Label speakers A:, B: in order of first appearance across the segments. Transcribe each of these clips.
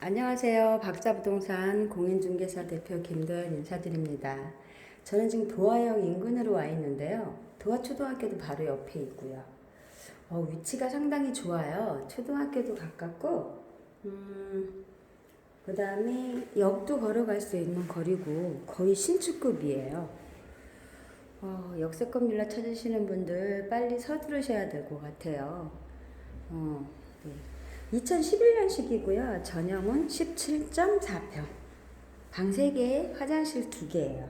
A: 안녕하세요. 박자부동산 공인중개사 대표 김도연 인사드립니다. 저는 지금 도화역 인근으로 와 있는데요. 도화초등학교도 바로 옆에 있고요. 어, 위치가 상당히 좋아요. 초등학교도 가깝고, 음, 그 다음에 역도 걸어갈 수 있는 거리고 거의 신축급이에요. 어, 역세권 빌라 찾으시는 분들 빨리 서두르셔야 될 것 같아요. 어, 네. 2011년식이고요. 전용은 17.4평. 방 3개, 화장실 2개예요.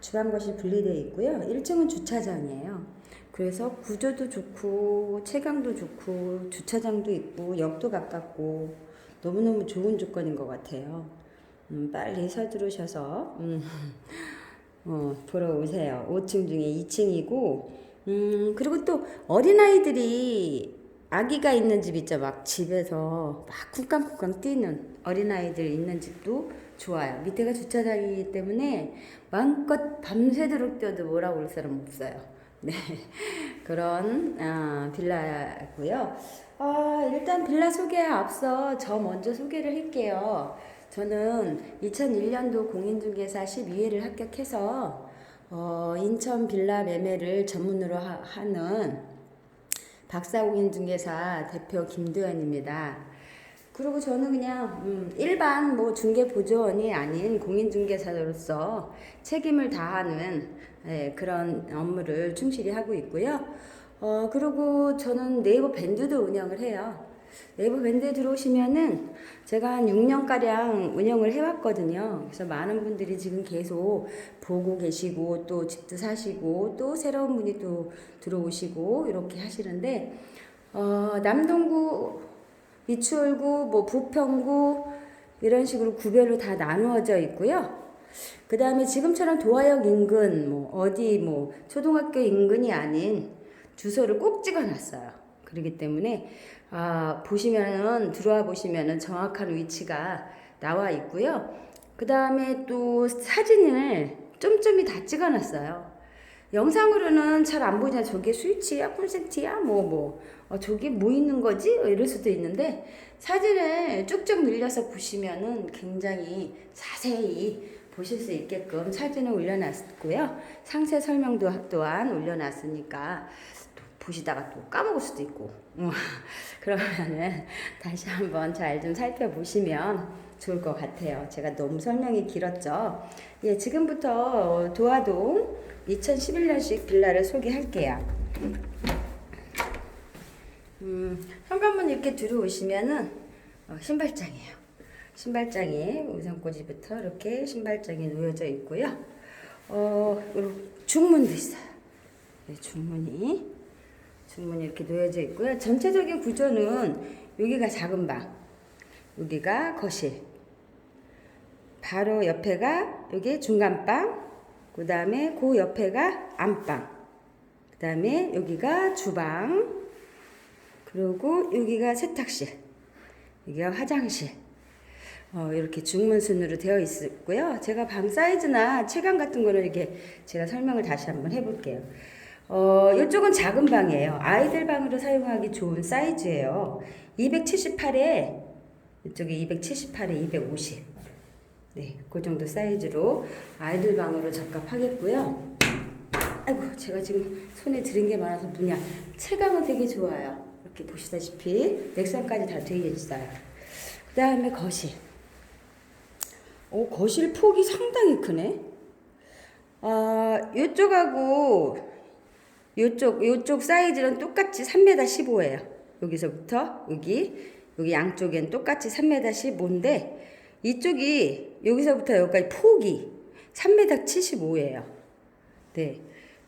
A: 주방 거실 분리되어 있고요. 1층은 주차장이에요. 그래서 구조도 좋고 체감도 좋고 주차장도 있고 역도 가깝고 너무너무 좋은 조건인 것 같아요. 음, 빨리 서두르셔서 음, 어, 보러 오세요. 5층 중에 2층이고 음, 그리고 또 어린아이들이 아기가 있는 집 있죠. 막 집에서 막 쿵쾅쿵쾅 뛰는 어린아이들 있는 집도 좋아요. 밑에가 주차장이기 때문에 마음껏 밤새도록 뛰어도 뭐라고 할 사람 없어요. 네. 그런, 아, 빌라고요 아, 일단 빌라 소개에 앞서 저 먼저 소개를 할게요. 저는 2001년도 공인중개사 12회를 합격해서 어, 인천 빌라 매매를 전문으로 하, 하는 박사공인중개사 대표 김도연입니다. 그리고 저는 그냥 음, 일반 뭐 중개 보조원이 아닌 공인중개사로서 책임을 다하는 예, 그런 업무를 충실히 하고 있고요. 어, 그리고 저는 네이버 밴드도 운영을 해요. 네이버 밴드에 들어오시면은 제가 한 6년가량 운영을 해왔거든요. 그래서 많은 분들이 지금 계속 보고 계시고 또 집도 사시고 또 새로운 분이 또 들어오시고 이렇게 하시는데, 어, 남동구, 미추홀구, 뭐 부평구 이런 식으로 구별로 다 나누어져 있고요. 그 다음에 지금처럼 도화역 인근, 뭐 어디 뭐 초등학교 인근이 아닌 주소를 꼭 찍어놨어요. 그렇기 때문에 아, 보시면은 들어와 보시면은 정확한 위치가 나와 있고요. 그 다음에 또 사진을 점점이 다 찍어놨어요. 영상으로는 잘 안 보이냐 저게 스위치야 콘센트야 뭐뭐 어, 저게 뭐 있는 거지 어, 이럴 수도 있는데 사진을 쭉쭉 늘려서 보시면은 굉장히 자세히 보실 수 있게끔 사진을 올려놨고요 상세 설명도 또한 올려놨으니까 또 보시다가 또 까먹을 수도 있고 음, 그러면은 다시 한번 잘 좀 살펴보시면 좋을 것 같아요. 제가 너무 설명이 길었죠. 예, 지금부터 도화동 2011년식 빌라를 소개할게요. 음, 현관문 이렇게 들어오시면은 어, 신발장이에요. 신발장이 우선 꼬지부터 이렇게 신발장이 놓여져 있고요. 어, 중문도 있어요. 네, 중문이 중문이 이렇게 놓여져 있고요. 전체적인 구조는 여기가 작은 방, 여기가 거실, 바로 옆에가 여기 중간방, 그 다음에 그 옆에가 안방, 그 다음에 여기가 주방, 그리고 여기가 세탁실, 여기가 화장실. 어, 이렇게 중문순으로 되어 있고요. 제가 방 사이즈나 체감 같은 거는 이렇게 제가 설명을 다시 한번 해볼게요. 어, 이쪽은 작은 방이에요. 아이들 방으로 사용하기 좋은 사이즈예요. 278에 이쪽에 278에 250. 네, 그 정도 사이즈로 아이들 방으로 적합하겠고요. 아이고, 제가 지금 손에 들은 게 많아서 뭐냐. 체감은 되게 좋아요. 이렇게 보시다시피 넥선까지 다 되어 있어요. 그 다음에 거실. 오, 거실 폭이 상당히 크네. 아, 요쪽하고 요쪽 요쪽 사이즈는 똑같이 3m 15예요. 여기서부터 여기 여기 양쪽엔 똑같이 3m 15인데 이쪽이 여기서부터 여기까지 폭이 3m 75예요. 네.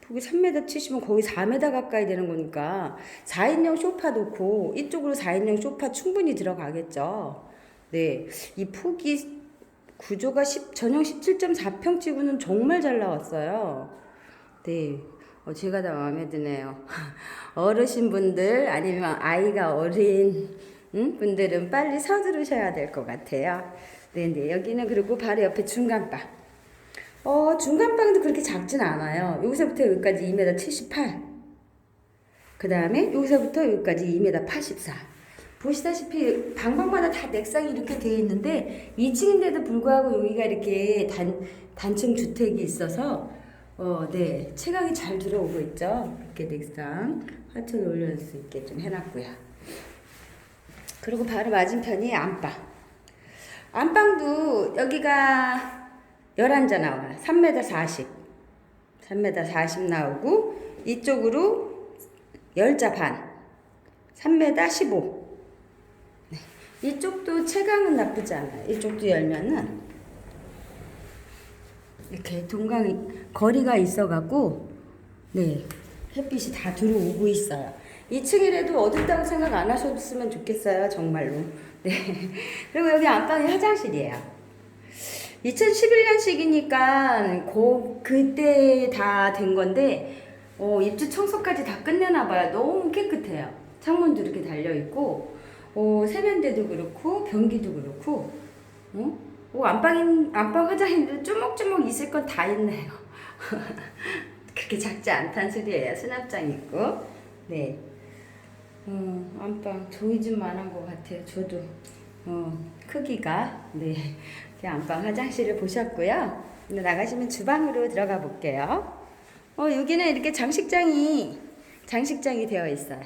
A: 폭이 3m 70은 거의 4m 가까이 되는 거니까 4인용 소파 놓고 이쪽으로 4인용 소파 충분히 들어가겠죠. 네. 이 폭이 구조가 10, 전용 17.4평 치고는 정말 잘 나왔어요. 네. 어, 제가 다 마음에 드네요. 어르신 분들 아니면 아이가 어린 음? 분들은 빨리 서두르셔야 될 것 같아요. 네네 여기는 그리고 바로 옆에 중간방. 어 중간방도 그렇게 작진 않아요. 여기서부터 여기까지 2m 78. 그 다음에 여기서부터 여기까지 2m 84. 보시다시피 방방마다 다 넥상이 이렇게 되어 있는데 2층인데도 불구하고 여기가 이렇게 단 단층 주택이 있어서 어, 네 채광이 잘 들어오고 있죠. 이렇게 넥상 화초를 올릴 수 있게 좀 해놨고요. 그리고 바로 맞은편이 안방. 안방도 여기가 11자 나와요. 3m 40. 3m 40 나오고 이쪽으로 10자 반. 3m 15. 네. 이쪽도 채광은 나쁘지 않아요. 이쪽도 열면은 이렇게 동강이 거리가 있어갖고 네 햇빛이 다 들어오고 있어요. 2층이라도 어둡다고 생각 안 하셨으면 좋겠어요 정말로. 네 그리고 여기 안방이 화장실이에요. 2011년식이니까 고 그때 다 된 건데 어, 입주 청소까지 다 끝내나 봐요. 너무 깨끗해요. 창문도 이렇게 달려 있고 어, 세면대도 그렇고 변기도 그렇고 어? 어, 안방인 안방 화장실도 쪼목쪼목 있을 건 다 있네요. 그렇게 작지 않다는 소리예요. 수납장 있고 네. 어, 안방 종이 좀 많은 것 같아요. 저도 어, 크기가 네. 안방 화장실을 보셨고요. 나가시면 주방으로 들어가 볼게요. 어, 여기는 이렇게 장식장이 장식장이 되어 있어요.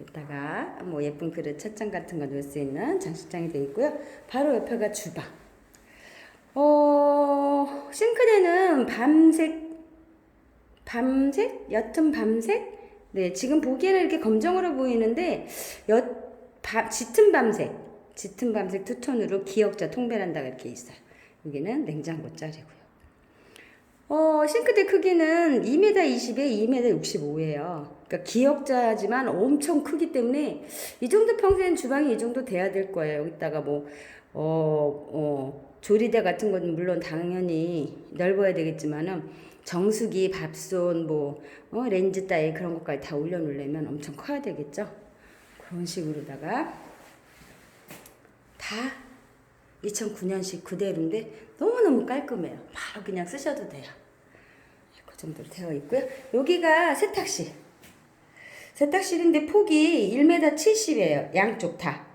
A: 이따가 뭐 예쁜 그릇 찻잔 같은 거 넣을 수 있는 장식장이 되어 있고요. 바로 옆에가 주방. 어, 싱크대는 밤색 밤색? 옅은 밤색? 네, 지금 보기에는 이렇게 검정으로 보이는데 옅 바, 짙은 밤색, 짙은 밤색 투톤으로 기역자 통배란다가 이렇게 있어요. 여기는 냉장고 짜리고요. 어, 싱크대 크기는 2m 20에 2m 65예요. 그러니까 기역자지만 엄청 크기 때문에 이 정도 평소엔 주방이 이 정도 돼야 될 거예요. 여기다가 뭐, 어, 어, 조리대 같은 건 물론 당연히 넓어야 되겠지만은 정수기, 밥솥, 뭐, 어, 렌즈 따위 그런 것까지 다 올려놓으려면 엄청 커야 되겠죠. 그런 식으로다가 다 2009년식 그대로인데 너무너무 깔끔해요. 바로 그냥 쓰셔도 돼요. 그 정도로 되어 있고요. 여기가 세탁실. 세탁실인데 폭이 1m 70이에요. 양쪽 다.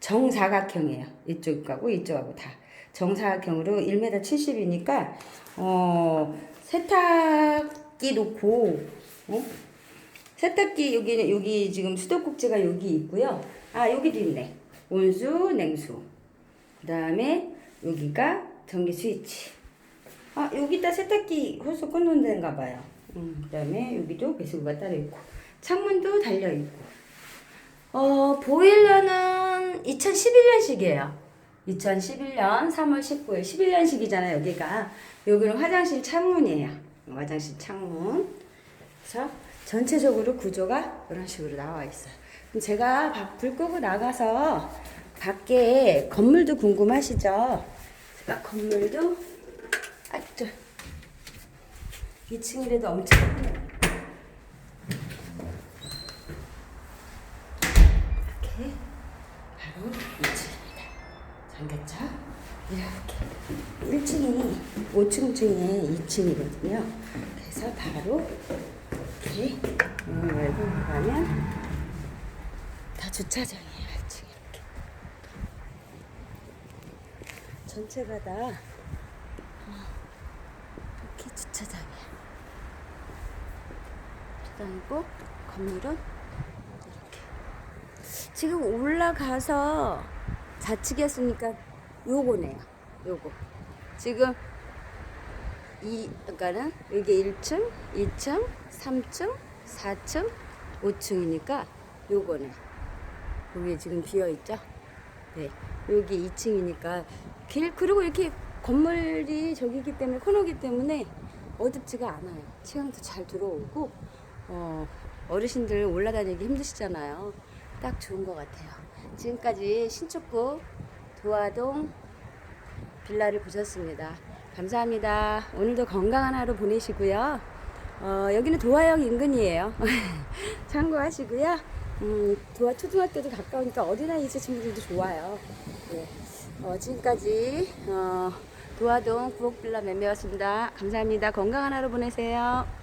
A: 정사각형이에요. 이쪽하고 이쪽하고 다. 정사각형으로 1m 70이니까 어, 세탁기 놓고 어? 세탁기 여기 여기 지금 수도꼭지가 여기 있고요. 아 여기도 있네. 온수, 냉수. 그다음에 여기가 전기 스위치. 아 여기다 세탁기 호스 꽂는 데인가 봐요. 음, 그다음에 여기도 배수구가 따로 있고. 창문도 달려 있고. 어 보일러는 2011년식이에요. 2011년 3월 19일. 11년식이잖아요 여기가. 여기는 화장실 창문이에요. 화장실 창문. 그래서 전체적으로 구조가 이런 식으로 나와 있어요. 그럼 제가 바- 불 끄고 나가서 밖에 건물도 궁금하시죠? 건물도 2층이라도 엄청 크네요. 이렇게 바로 2층입니다 잠겼죠? 이렇게 1층이 5층 중에 2층이거든요. 그래서 바로 이렇게 문을 열고 나가면 다 주차장이에요. 1층 이렇게 전체가 다 어, 이렇게 주차장이에요. 주차장이고 건물은 이렇게 지금 올라가서 좌측에 했으니까 요거네요. 요거. 지금 이 그러니까는 여기 1층, 2층, 3층, 4층, 5층이니까 요거네. 여기 지금 비어 있죠? 네. 여기 2층이니까 길 그리고 이렇게 건물이 저기기 때문에 코너기 때문에 어둡지가 않아요. 취향도 잘 들어오고 어, 어르신들 올라다니기 힘드시잖아요. 딱 좋은 것 같아요. 지금까지 신축구 도화동 빌라를 보셨습니다. 감사합니다. 오늘도 건강한 하루 보내시고요. 어, 여기는 도화역 인근이에요. 참고하시고요. 음, 도화 초등학교도 가까우니까 있으신 분들도 좋아요. 네. 어, 지금까지 어, 도화동 구옥빌라 맴매였습니다. 감사합니다. 건강한 하루 보내세요.